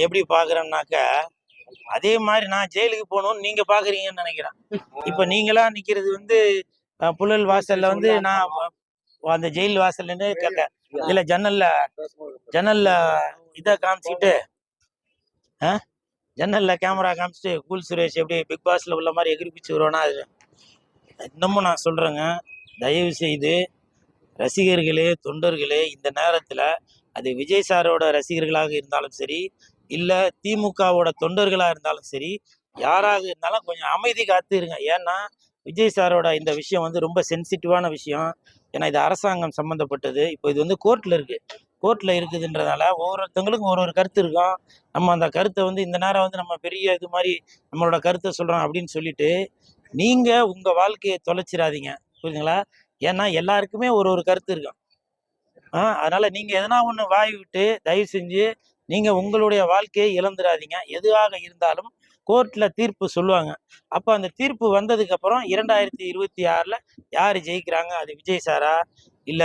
எப்படி பாக்குறேன்னாக்க அதே மாதிரி நான் ஜெயிலுக்கு போகணும்னு நீங்க பாக்குறீங்கன்னு நினைக்கிறேன். இப்ப நீங்களா நிக்கிறது வந்து புழல் வாசல்ல வந்து நான் அந்த ஜெயில் வாசல் கேட்டேன். இல்ல ஜன்னல்ல ஜன்னல்ல இதை காமிச்சுட்டு ஜன்னல்ல கேமரா காமிச்சிட்டு கூல் சுரேஷ் எப்படி பிக் பாஸ்ல உள்ள மாதிரி எகிரி பிச்சு அது இன்னமும் நான் சொல்றேங்க. தயவு செய்து ரசிகர்களே தொண்டர்களே இந்த நேரத்துல அது விஜய் சாரோட ரசிகர்களாக இருந்தாலும் சரி இல்லை திமுகவோட தொண்டர்களாக இருந்தாலும் சரி யாராக இருந்தாலும் கொஞ்சம் அமைதி காத்து இருங்க ஏன்னா விஜய் சாரோட இந்த விஷயம் வந்து ரொம்ப சென்சிட்டிவான விஷயம். ஏன்னா இது அரசாங்கம் சம்மந்தப்பட்டது இப்போ இது வந்து கோர்ட்டில் இருக்குது கோர்ட்டில் இருக்குதுன்றதால ஒவ்வொருத்தங்களுக்கும் ஒரு ஒரு கருத்து இருக்கும். நம்ம அந்த கருத்தை வந்து இந்த நேரம் வந்து நம்ம பெரிய இது மாதிரி நம்மளோட கருத்தை சொல்கிறோம் அப்படின்னு சொல்லிட்டு நீங்கள் உங்கள் வாழ்க்கையை தொலைச்சிடாதீங்க. புரியுதுங்களா? ஏன்னா எல்லாருக்குமே ஒரு ஒரு கருத்து இருக்கும். ஆ அதனால் நீங்கள் எதனா ஒன்று வாய் விட்டு தயவு செஞ்சு நீங்க உங்களுடைய வாழ்க்கையை இழந்துடாதீங்க எதுவாக இருந்தாலும் கோர்ட்ல தீர்ப்பு சொல்லுவாங்க. அப்போ அந்த தீர்ப்பு வந்ததுக்கு அப்புறம் இரண்டாயிரத்தி இருபத்தி ஆறுல யார் ஜெயிக்கிறாங்க? அது விஜய் சாரா? இல்ல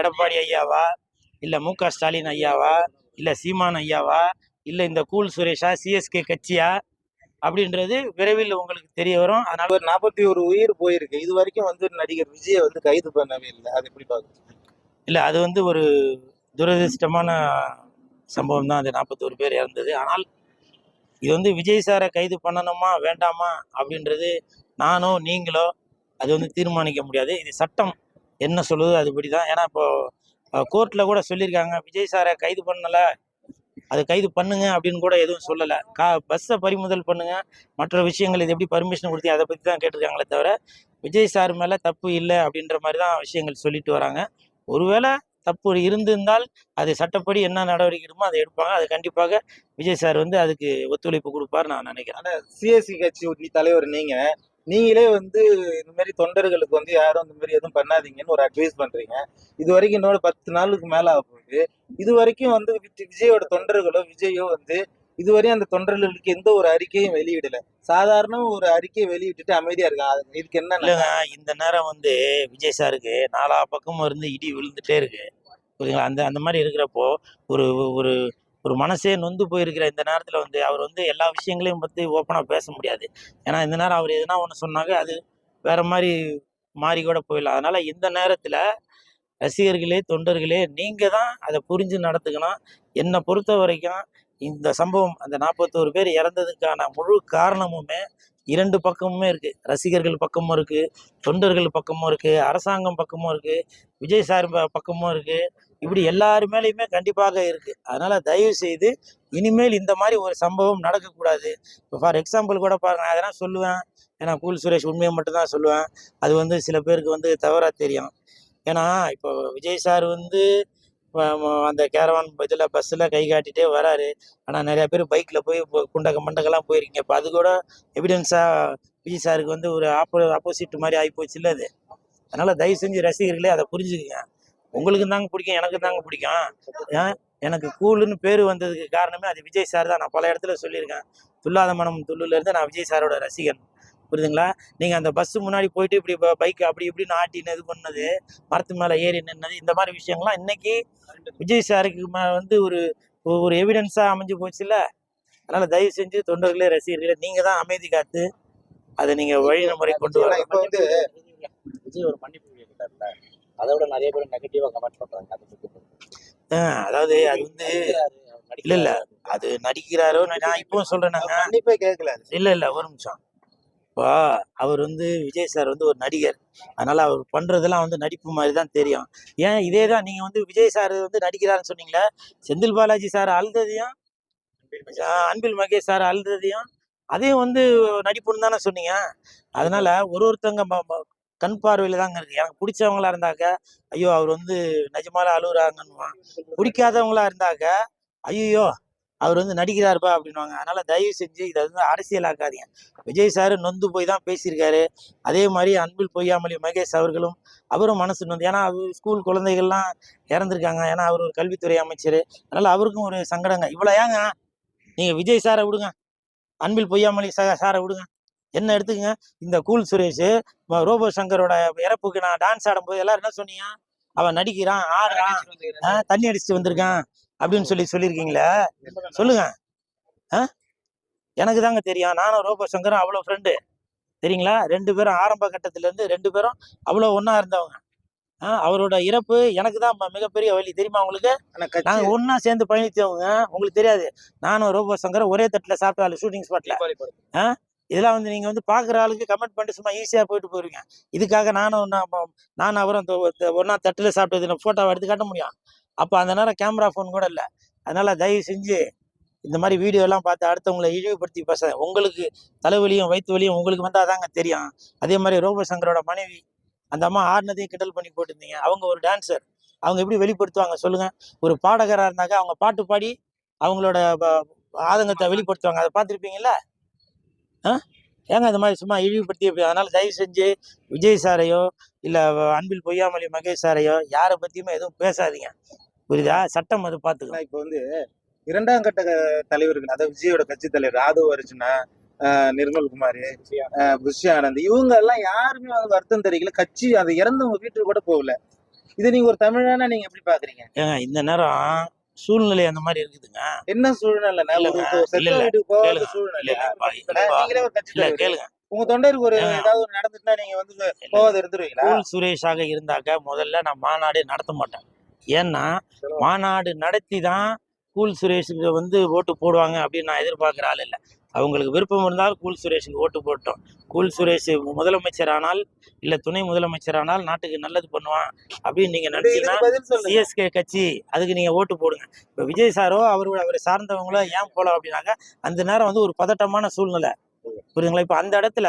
எடப்பாடி ஐயாவா? இல்ல மு க ஸ்டாலின் ஐயாவா? இல்ல சீமான் ஐயாவா? இல்ல இந்த கூல் சுரேஷா சிஎஸ்கே கட்சியா? அப்படின்றது விரைவில் உங்களுக்கு தெரிய வரும். அதனால ஒரு நாற்பத்தி ஒரு உயிர் போயிருக்கு. இது வரைக்கும் வந்து நடிகர் விஜயை வந்து கைது பண்ணவே இல்லை. அது எப்படி பாக்குறீங்க இல்ல அது வந்து ஒரு துரதிர்ஷ்டமான சம்பவம் தான் அது. நாற்பத்தோரு பேர் இறந்தது. ஆனால் இது வந்து விஜய் சாரை கைது பண்ணணுமா வேண்டாமா அப்படின்றது நானோ நீங்களோ அது வந்து தீர்மானிக்க முடியாது. இது சட்டம். என்ன சொல்லுது அதுபடி தான் ஏன்னா இப்போ கோர்ட்டில் கூட சொல்லியிருக்காங்க விஜய் சாரை கைது பண்ணலை. அது கைது பண்ணுங்க அப்படின்னு கூட எதுவும் சொல்லலை. கா பஸ்ஸை பறிமுதல் பண்ணுங்க. மற்ற விஷயங்கள் இது எப்படி பர்மிஷன் கொடுத்து அதை பற்றி தான் கேட்டிருக்காங்களே தவிர விஜய் சார் மேலே தப்பு இல்லை அப்படின்ற மாதிரி தான் விஷயங்கள் சொல்லிட்டு வராங்க. ஒருவேளை தப்பு இருந்திருந்தால் அது சட்டப்படி என்ன நடவடிக்கை எடுமோ அதை எடுப்பாங்க. அது கண்டிப்பாக விஜய் சார் வந்து அதுக்கு ஒத்துழைப்பு கொடுப்பார் நான் நினைக்கிறேன். சிஎஸ்சி கட்சி நீ தலைவர் நீங்கள் நீங்களே வந்து இந்த மாதிரி தொண்டர்களுக்கு வந்து யாரும் இந்த மாதிரி எதுவும் பண்ணாதீங்கன்னு ஒரு அட்வைஸ் பண்றீங்க. இது வரைக்கும் இன்னொரு பத்து நாளுக்கு மேல ஆக போகுது இது வரைக்கும் வந்து விஜயோட தொண்டர்களோ விஜயோ வந்து இதுவரையும் அந்த தொண்டர்களுக்கு எந்த ஒரு அறிக்கையும் வெளியிடல. சாதாரண ஒரு அறிக்கையை வெளியிட்டுட்டு அமைதியா இருக்காங்க இதுக்கு என்ன இல்லைங்க இந்த நேரம் வந்து விஜய் சாருக்கு நாலா பக்கமும் இருந்து இடி விழுந்துட்டே இருக்கு. புரியுதுங்களா? அந்த அந்த மாதிரி இருக்கிறப்போ ஒரு ஒரு ஒரு மனசே நொந்து போயிருக்கிற இந்த நேரத்தில் வந்து அவர் வந்து எல்லா விஷயங்களையும் பற்றி ஓப்பனாக பேச முடியாது. ஏன்னா இந்த நேரம் அவர் எதுனா ஒன்று சொன்னாங்க அது வேற மாதிரி மாறி கூட போயிடலாம். அதனால இந்த நேரத்தில் ரசிகர்களே தொண்டர்களே நீங்கள் தான் அதை புரிஞ்சு நடத்துக்கணும். என்னை பொறுத்த வரைக்கும் இந்த சம்பவம் அந்த நாற்பத்தோரு பேர் இறந்ததுக்கான முழு காரணமுமே இரண்டு பக்கமுமே இருக்குது ரசிகர்கள் பக்கமும் இருக்குது தொண்டர்கள் பக்கமும் இருக்குது அரசாங்கம் பக்கமும் இருக்குது விஜய் சார் ப- பக்கமும் இருக்குது இப்படி எல்லாரு மேலேயுமே கண்டிப்பாக இருக்குது அதனால் தயவு செய்து இனிமேல் இந்த மாதிரி ஒரு சம்பவம் நடக்கக்கூடாது. இப்போ ஃபார் எக்ஸாம்பிள் கூட பாருங்க நான் அதெல்லாம் சொல்லுவேன் ஏன்னா கூல் சுரேஷ் உண்மையை மட்டும்தான் சொல்லுவேன். அது வந்து சில பேருக்கு வந்து தவறாக தெரியும். ஏன்னா இப்போ விஜய் சார் வந்து அந்த கேரவான் இதில் பஸ்ஸில் கை காட்டிகிட்டே வராரு. ஆனால் நிறையா பேர் பைக்கில் போய் குண்டக மண்டகெல்லாம் போயிருக்கீங்க. இப்போ அது கூட எவிடன்ஸாக விஜய் சாருக்கு வந்து ஒரு ஆப்போ ஆப்போசிட் மாதிரி ஆகிப்போச்சு இல்லை அது. அதனால் தயவு செஞ்சு ரசிகர்களே அதை புரிஞ்சுக்குங்க. உங்களுக்கு தாங்க பிடிக்கும் எனக்கு தாங்க பிடிக்கும். எனக்கு கூலுன்னு பேர் வந்ததுக்கு காரணமே அது விஜய் சார் தான். நான் பல இடத்துல சொல்லியிருக்கேன். துல்லாத மனம் துள்ளுலேருந்து நான் விஜய் சாரோட ரசிகன். புரியுதுங்களா? நீங்க அந்த பஸ் முன்னாடி போயிட்டு இப்படி பைக் அப்படி இப்படின்னு ஆட்டின்னு இது பண்ணது? மரத்து மேல ஏறி நின்னது? இந்த மாதிரி விஷயங்கள்லாம் இன்னைக்கு விஜய் சாருக்கு ம- வந்து ஒரு ஒரு எவிடன்ஸா அமைஞ்சு போச்சுல்ல? அதனால தயவு செஞ்சு தொண்டர்களே ரசிகர்களே நீங்க தான் அமைதி காத்து அதை நீங்க வழிமுறை கொண்டு ஏன்னா வரணும். இப்ப வந்து விஜய் ஒரு மன்னிப்பு கேட்டார்ல அதை விட நிறைய பேர் நெகட்டிவா கமெண்ட் பண்றாங்க. அதை அதாவது அது வந்து இல்ல இல்ல. அது நடிக்கிறாரோ நான் இப்பவும் சொல்றேன் இல்ல இல்ல. ஒரு நிமிஷம். இப்போ அவர் வந்து விஜய் சார் வந்து ஒரு நடிகர். அதனால் அவர் பண்ணுறதெல்லாம் வந்து நடிப்பு மாதிரி தான் தெரியும். ஏன் இதே தான் நீங்கள் வந்து விஜய் சார் வந்து நடிக்கிறாருன்னு சொன்னீங்களே செந்தில் பாலாஜி சார் அழுததையும் அன்பில் மகேஷ் சார் அழுததையும் அதையும் வந்து நடிப்புன்னு தானே சொன்னீங்க. அதனால் ஒரு ஒருத்தங்க கண் பார்வையில் தாங்க இருக்கு. எனக்கு பிடிச்சவங்களா இருந்தாக்க ஐயோ அவர் வந்து நிஜமால அழுகுறாங்கன்னுவான். பிடிக்காதவங்களா இருந்தாக்க ஐயோ அவர் வந்து நடிக்கிறாருப்பா அப்படின்னுவாங்க. அதனால தயவு செஞ்சு இதை வந்து அரசியலாக்காதீங்க விஜய் சார் நொந்து போய் தான் பேசியிருக்காரு. அதே மாதிரி அன்பில் பொய்யாமலி மகேஷ் அவர்களும் அவரும் மனசு நொந்து. ஏன்னா அவர் ஸ்கூல் குழந்தைகள்லாம் இறந்துருக்காங்க. ஏன்னா அவர் ஒரு கல்வித்துறை அமைச்சர். அதனால அவருக்கும் ஒரு சங்கடங்க. இவ்வளோ ஏங்க? நீங்கள் விஜய் சாரை விடுங்க. அன்பில் பொய்யாமலி சா சாரை விடுங்க. என்ன எடுத்துக்கங்க? இந்த கூல் சுரேஷ் ரோபோ சங்கரோட இறப்புக்கு நான் டான்ஸ் ஆடும்போது எல்லாரும் என்ன சொன்னீங்க? அவன் நடிக்கிறான் ஆடுறான். தண்ணி அடிச்சுட்டு வந்திருக்கான். அப்படின்னு சொல்லி சொல்லியிருக்கீங்களே? சொல்லுங்க. ஆ? எனக்கு தாங்க தெரியும். நானும் ரோபோ சங்கரும் அவ்வளோ ஃப்ரெண்டு சரிங்களா ரெண்டு பேரும் ஆரம்ப கட்டத்துல இருந்து ரெண்டு பேரும் அவ்வளோ ஒன்றா இருந்தவங்க. ஆ அவரோட இறப்பு எனக்கு தான் மிகப்பெரிய வலி. தெரியுமா உங்களுக்கு? நாங்கள் ஒன்றா சேர்ந்து பயணித்தவங்க. உங்களுக்கு தெரியாது. நானும் ரோபோ சங்கரும் ஒரே தட்டில் சாப்பிட்டாலும் ஷூட்டிங் ஸ்பாட்டில் இதெல்லாம் வந்து நீங்கள் வந்து பார்க்குற ஆளுக்கு கமெண்ட் பண்ணிட்டு சும்மா ஈஸியாக போயிட்டு போயிருவீங்க. இதுக்காக நானும் நான் நானும் அவரும் ஒன்றா தட்டில் சாப்பிட்டது ஃபோட்டோவை எடுத்து காட்ட முடியும். அப்போ அந்த நேரம் கேமரா ஃபோன் கூட இல்லை. அதனால் தயவு செஞ்சு இந்த மாதிரி வீடியோலாம் பார்த்து அடுத்தவங்களை இழிவுபடுத்தி பேச உங்களுக்கு தலைவலியும் வயிற்று வலியும் உங்களுக்கு வந்தால் அதாங்க தெரியும். அதே மாதிரி ரோபசங்கரோட மனைவி அந்த அம்மா ஆடினதையும் கிண்டல் பண்ணி போட்டிருந்தீங்க. அவங்க ஒரு டான்ஸர் அவங்க எப்படி வெளிப்படுத்துவாங்க சொல்லுங்கள் ஒரு பாடகராக இருந்தாக்க அவங்க பாட்டு பாடி அவங்களோட ப- ஆதங்கத்தை வெளிப்படுத்துவாங்க. அதை பார்த்துருப்பீங்கல்ல? ஆ? ஏங்க இந்த மாதிரி சும்மா இழிவுபடுத்தி அதனால் தயவு செஞ்சு விஜய் சாரையோ இல்லை அன்பில் பொய்யாமொழி மகேஷ் சாரையோ யாரை பற்றியுமே எதுவும் பேசாதீங்க. புரியுதா? சட்டம் அது பார்த்துக்கலாம் இப்ப வந்து இரண்டாம் கட்ட தலைவர்கள் அதாவது விஜயோட கட்சி தலைவர் ராதவ் அர்ஜுனா ஆஹ் நிர்மல்குமார் ஆஹ் புஷி ஆனந்த் இவங்க எல்லாம் யாருமே வந்து வருத்தம் தெரிவிக்கல. கட்சி அது இறந்தவங்க வீட்டுக்கு கூட போகல. இதை நீங்க ஒரு தமிழானா நீங்க எப்படி பாக்குறீங்க? ஏங்க இந்த நேரம் சூழ்நிலை அந்த மாதிரி இருக்குதுங்க. என்ன சூழ்நிலை? கேளுங்க. உங்க தொண்டருக்கு ஒரு. ஏதாவது ஒரு நடந்துட்டுனா நீங்க வந்து போகாத இருந்துருவீங்களா? சுரேஷாக இருந்தாக்க முதல்ல நான் மாநாடே நடத்த மாட்டேன். ஏன்னா மாநாடு நடத்தி தான் கூல் சுரேஷுக்கு வந்து ஓட்டு போடுவாங்க அப்படின்னு நான் எதிர்பார்க்குற ஆள் இல்லை. அவங்களுக்கு விருப்பம் இருந்தால் கூல் சுரேஷுக்கு ஓட்டு போட்டோம். கூல் சுரேஷ் முதலமைச்சர் ஆனால் இல்லை துணை முதலமைச்சர் ஆனால் நாட்டுக்கு நல்லது பண்ணுவான் அப்படின்னு நீங்கள் நினச்சிங்கன்னா சிஎஸ்கே கட்சி அதுக்கு நீங்கள் ஓட்டு போடுங்க. இப்போ விஜய் சாரோ அவரோட அவரை சார்ந்தவங்களோ ஏன் போகலாம் அப்படின்னாக்க அந்த நேரம் வந்து ஒரு பதட்டமான சூழ்நிலை. புரியுதுங்களா? இப்போ அந்த இடத்துல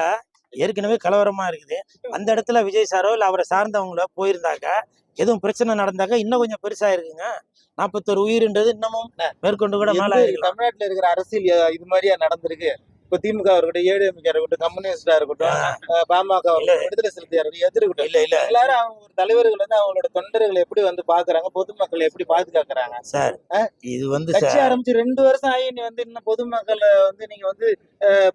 ஏற்கனவே கலவரமா இருக்குது. அந்த இடத்துல விஜய் சாரோ இல்லை அவரை சார்ந்தவங்களோ போயிருந்தாக்க எதுவும் பிரச்சனை நடந்தாக்க இன்னும் கொஞ்சம் பெருசா இருக்குங்க நாற்பத்தொரு உயிர்ன்றது இன்னமும் மேற்கொண்டு கூட மேல தமிழ்நாட்டுல இருக்கிற அரசியல் இது மாதிரியா நடந்திருக்கு. இப்ப திமுக இருக்கட்டும் ஏடிஎம்கே இருக்கட்டும் கம்யூனிஸ்டா இருக்கட்டும் பாமக. விடுதலை சிறுத்தையா இருக்கட்டும் எது இருக்கட்டும். இல்ல இல்ல. எல்லாரும் அவங்க ஒரு தலைவர்கள் வந்து அவங்களோட தொண்டர்களை எப்படி வந்து பாக்குறாங்க பொதுமக்களை எப்படி பாதுகாக்கிறாங்க? சார் இது வந்து கட்சி ஆரம்பிச்சு ரெண்டு வருஷம் ஆகி நீ வந்து இன்னும் பொதுமக்களை வந்து நீங்க வந்து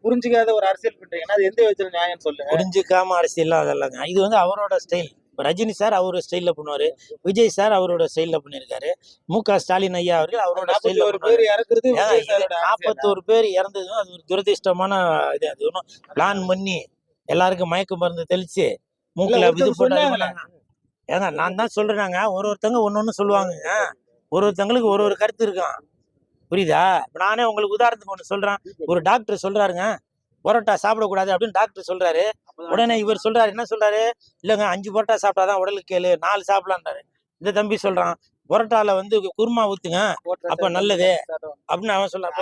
புரிஞ்சுக்காத ஒரு அரசியல் பண்றீங்கன்னா அது எந்த விதத்துல நியாயம் சொல்லுங்க? புரிஞ்சுக்காம அரசியல்லாம் அதெல்லாங்க இது வந்து அவரோட ஸ்டைல். ரஜினி சார் அவரோட ஸ்டைல்ல பண்ணுவாரு. விஜய் சார் அவரோட ஸ்டைல்ல பண்ணியிருக்காரு. மு க ஸ்டாலின் ஐயா அவர்கள் அவரோட ஸ்டைல்ல பேர் இறக்குறது. நாற்பத்தோரு பேர் இறந்ததும் அது ஒரு துரதிர்ஷ்டமான இது. அது ஒன்றும் பிளான் பண்ணி எல்லாருக்கும் மயக்க மருந்து தெளிச்சு மூக்குல இது போட்டாங்க. ஏங்க நான் தான் சொல்றேனாங்க. ஒரு ஒருத்தங்க ஒன்று ஒன்று சொல்லுவாங்க. ஒரு ஒருத்தங்களுக்கு ஒரு ஒரு கருத்து இருக்கும். புரியுதா? நானே உங்களுக்கு உதாரணத்துக்கு ஒன்று சொல்றேன். ஒரு டாக்டர் சொல்றாருங்க பரோட்டா சாப்பிடக்கூடாது அப்படின்னு டாக்டர் சொல்றாரு. உடனே இவர் சொல்றாரு என்ன சொல்றாரு? இல்லைங்க அஞ்சு பரோட்டா சாப்பிட்டாதான் உடலுக்கு கேளு நாலு சாப்பிடலான்றாரு இந்த தம்பி சொல்றான் பரோட்டால வந்து குருமா ஊத்துங்க அப்ப நல்லது. அப்படின்னு அவன் சொல்றான்.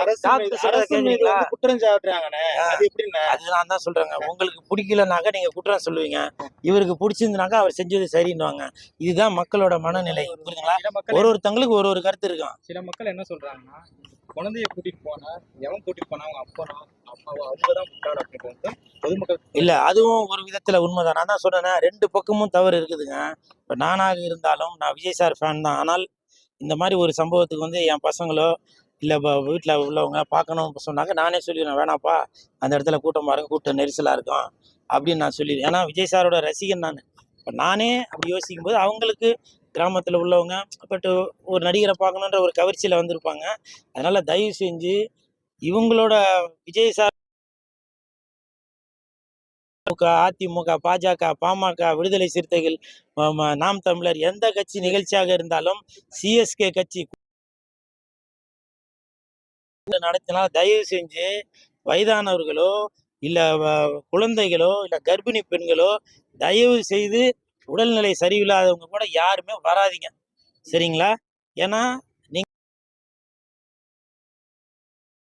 குற்றம் சாட்டுறாங்கண்ணே. அது எப்படிண்ணே? அது நான் தான் சொல்றேங்க. உங்களுக்கு பிடிக்கலனாக்க நீங்க குற்றம் சொல்லுவீங்க. இவருக்கு பிடிச்சிருந்தாக்கா அவர் செஞ்சது சரின்னுவாங்க. இதுதான் மக்களோட மனநிலை. புரியுதுங்களா? ஒரு ஒருத்தங்களுக்கு ஒரு ஒரு கருத்து இருக்கும். சில மக்கள் என்ன சொல்றாங்கன்னா குழந்தைய கூட்டிட்டு போனா எவன் கூட்டிட்டு போனா? அவங்க அப்பனா அம்மாவோ? அவங்கதான் முட்டாள் அப்படின்னு வந்து பொதுமக்கள் இல்ல அதுவும் ஒரு விதத்துல உண்மைதான். நான் தான் சொன்னேனே ரெண்டு பக்கமும் தவறு இருக்குதுங்க. இப்ப நானாக இருந்தாலும் நான் விஜய் சார் ஃபேன் தான். ஆனால் இந்த மாதிரி ஒரு சம்பவத்துக்கு வந்து என் பசங்களோ இல்லை இப்போ வீட்டில் உள்ளவங்க பார்க்கணும் சொன்னாங்க. நானே சொல்லிடுவேன் வேணாப்பா அந்த இடத்துல கூட்டம் பாருங்க கூட்டம் நெரிசலாக இருக்கும் அப்படின்னு நான் சொல்லிடுவேன். ஏன்னா விஜய் சாரோட ரசிகன் நான். இப்போ நானே அப்படி யோசிக்கும் போது அவங்களுக்கு கிராமத்தில் உள்ளவங்க பட் ஒரு நடிகரை பார்க்கணுன்ற ஒரு கவர்ச்சியில் வந்திருப்பாங்க. அதனால தயவு செஞ்சு இவங்களோட விஜய் சார் திமுக அதிமுக பாஜக பாமக விடுதலை சிறுத்தைகள் நாம் தமிழர் எந்த கட்சி நிகழ்ச்சியாக இருந்தாலும் சிஎஸ்கே கட்சி நடத்தினால் தயவு செஞ்சு வயதானவர்களோ இல்லை வ- குழந்தைகளோ இல்லை கர்ப்பிணி பெண்களோ தயவு செய்து உடல்நிலை சரியில்லாதவங்க கூட யாருமே வராதீங்க. சரிங்களா? ஏன்னா நீங்க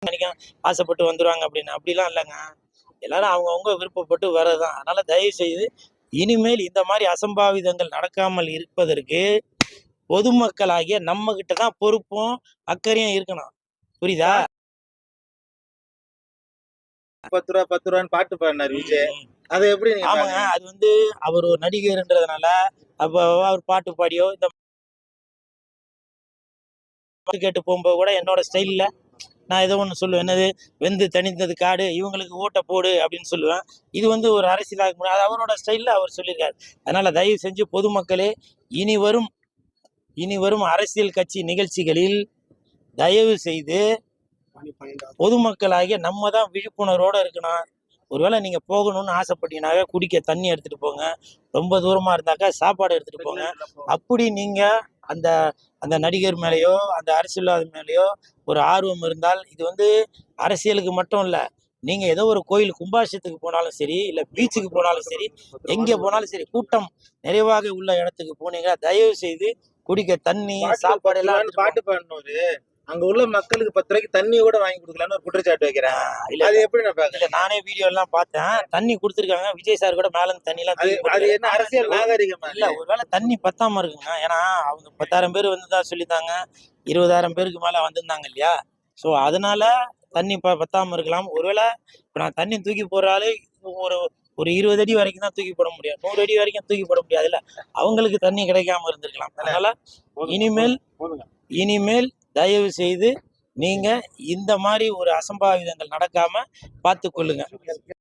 நினைக்க- ஆசைப்பட்டு வந்துருவாங்க அப்படின்னு. அப்படிலாம் இல்லைங்க. எல்லாரும் அவங்கவுங்க விருப்பப்பட்டு வரதான் அதனால தயவு செய்து இனிமேல் இந்த மாதிரி அசம்பாவிதங்கள் நடக்காமல் இருப்பதற்கு பொதுமக்களாகிய நம்ம கிட்ட தான் பொறுப்பும் அக்கறையும் இருக்கணும். புரியுதா? பத்து ரூபா பத்து ரூபான்னு பாட்டு பாடினாரு விஜய். அதை எப்படி ஆமாங்க? அது வந்து அவர் ஒரு நடிகர்ன்றதுனால அப்போ அவர் பாட்டு பாடியோ இந்த கேட்டு போகும்போது கூட என்னோட ஸ்டைலில் நான் ஏதோ ஒன்று சொல்லுவேன். என்னது? வெந்து தணிந்தது காடு இவங்களுக்கு ஓட்டை போடு அப்படின்னு சொல்லுவேன். இது வந்து ஒரு அரசியலாக முடியாது அது அவரோட ஸ்டைலில் அவர் சொல்லியிருக்காரு. அதனால தயவு செஞ்சு பொதுமக்களே இனி வரும் இனி வரும் அரசியல் கட்சி நிகழ்ச்சிகளில் தயவு செய்து பொதுமக்களாகிய நம்ம தான் விழிப்புணர்வோட இருக்கணும். ஒருவேளை நீங்க போகணும்னு ஆசைப்பட்டீங்கன்னாக்க குடிக்க தண்ணி எடுத்துட்டு போங்க. ரொம்ப தூரமா இருந்தாக்கா சாப்பாடு எடுத்துட்டு போங்க. அப்படி நீங்க அந்த அந்த நடிகர் மேலேயோ அந்த அரசியல்வாதி மேலேயோ ஒரு ஆர்வம் இருந்தால் இது வந்து அரசியலுக்கு மட்டும் இல்ல. நீங்க ஏதோ ஒரு கோயில் கும்பாபிஷேகத்துக்கு போனாலும் சரி இல்ல பீச்சுக்கு போனாலும் சரி எங்க போனாலும் சரி கூட்டம் நிறைவாக உள்ள இடத்துக்கு போனீங்கன்னா தயவு செய்து குடிக்க தண்ணி சாப்பாடு எல்லாம் பாட்டு பாடினோரு அங்க உள்ள மக்களுக்கு பத்து ரூபாய்க்கு தண்ணி கூட வாங்கி கொடுக்கலான்னு ஒரு குற்றச்சாட்டு வைக்கிறேன். இல்ல அது எப்படி நான் பாக்குறேன் இல்ல நானே வீடியோ எல்லாம் பார்த்தேன். தண்ணி கொடுத்துருக்காங்க. விஜய் சார் கூட மேல இருந்து தண்ணி எல்லாம் அது. என்ன அரசியல் நாகரிகமா? இல்ல ஒருவேளை தண்ணி பத்தாம இருக்குங்க ஏன்னா அவங்க பத்தாயிரம் பேர் வந்ததா சொல்லித்தாங்க இருபதாயிரம் பேருக்கு மேல வந்திருந்தாங்க இல்லையா? ஸோ அதனால தண்ணி ப பத்தாம இருக்கலாம். ஒருவேளை இப்போ நான் தண்ணி தூக்கி ஆளு ஒரு ஒரு இருபது அடி வரைக்கும் தான் தூக்கி போட முடியும். நூறு அடி வரைக்கும் தூக்கி போட முடியாதுல்ல அவங்களுக்கு தண்ணி கிடைக்காம இருந்திருக்கலாம். அதனால இனிமேல் இனிமேல் தயவு செய்து நீங்க இந்த மாதிரி ஒரு அசம்பாவிதங்கள் நடக்காம பார்த்து கொள்ளுங்க